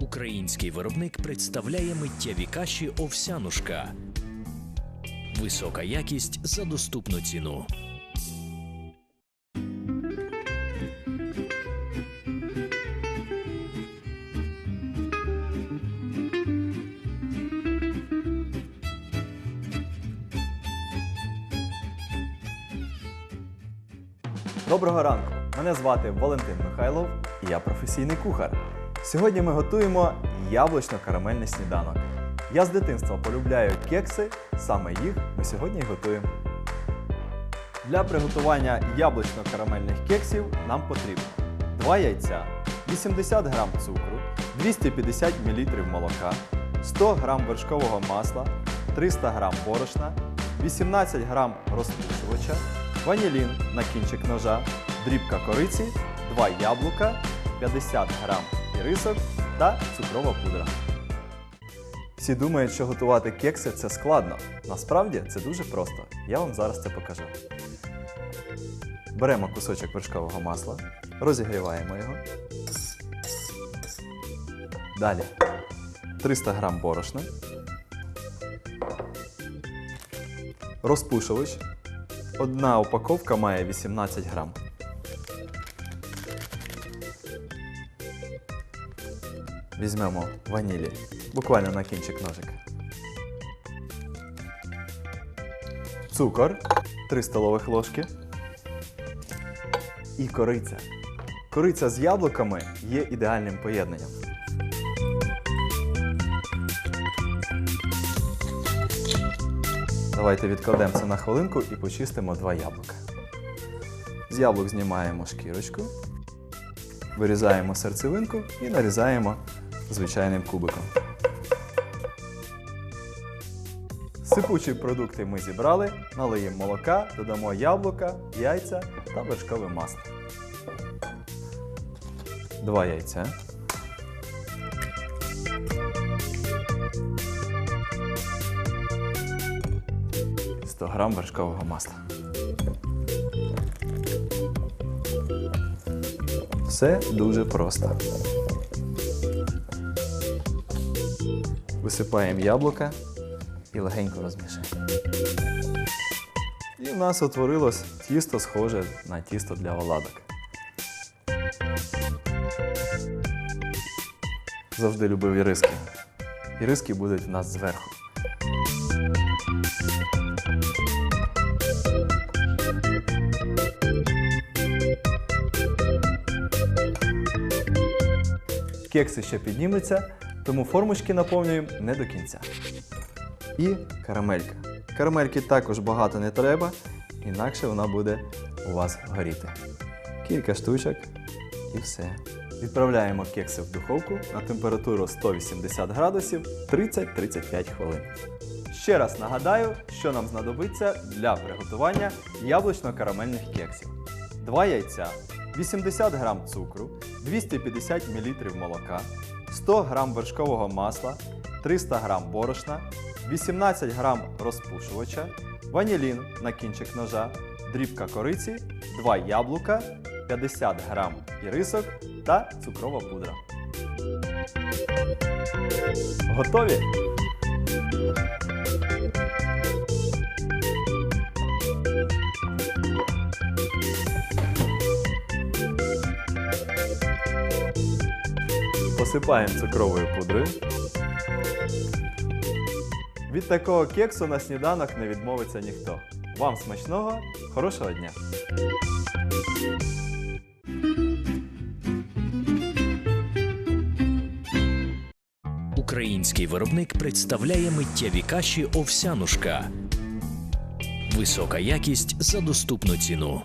Український виробник представляє миттєві каші овсянушка. Висока якість за доступну ціну. Доброго ранку! Мене звати Валентин Михайлов і я професійний кухар. Сьогодні ми готуємо яблучно-карамельний сніданок. Я з дитинства полюбляю кекси, саме їх ми сьогодні і готуємо. Для приготування яблучно-карамельних кексів нам потрібно 2 яйця, 80 г цукру, 250 мл молока, 100 г вершкового масла, 300 г борошна, 18 г розпушувача, ванілін на кінчик ножа, дрібка кориці, 2 яблука, 50 г ірисок та цукрова пудра. Всі думають, що готувати кекси це складно. Насправді це дуже просто. Я вам зараз це покажу. Беремо кусочок вершкового масла, розігріваємо його. Далі 300 г борошна. Розпушувач. Одна упаковка має 18 грам. Візьмемо ванілі буквально на кінчик ножика. Цукор 3 столових ложки. І кориця. Кориця з яблуками є ідеальним поєднанням. Давайте відкладемо це на хвилинку і почистимо два яблука. З яблук знімаємо шкірочку, вирізаємо серцевинку і нарізаємо звичайним кубиком. Сипучі продукти ми зібрали, налиємо молока, додамо яблука, яйця та вершкове масло. Два яйця. – 100 грам вершкового масла. Все дуже просто. Висипаємо яблука і легенько розмішуємо. І в нас утворилось тісто схоже на тісто для оладок. Завжди любив іриски. Іриски будуть в нас зверху. Кекси ще підніметься, тому формочки наповнюємо не до кінця. І карамелька. Карамельки також багато не треба, інакше вона буде у вас горіти. Кілька штучок і все. Відправляємо кекси в духовку на температуру 180 градусів 30-35 хвилин. Ще раз нагадаю, що нам знадобиться для приготування яблучно-карамельних кексів. 2 яйця, 80 г цукру, 250 мл молока, 100 г вершкового масла, 300 г борошна, 18 г розпушувача, ванілін на кінчик ножа, дрібка кориці, 2 яблука, 50 г ірисок та цукрова пудра. Готові? Посипаємо цукровою пудрою. Від такого кексу на сніданок не відмовиться ніхто. Вам смачного, хорошого дня! Український виробник представляє миттєві каші овсянушка. Висока якість за доступну ціну.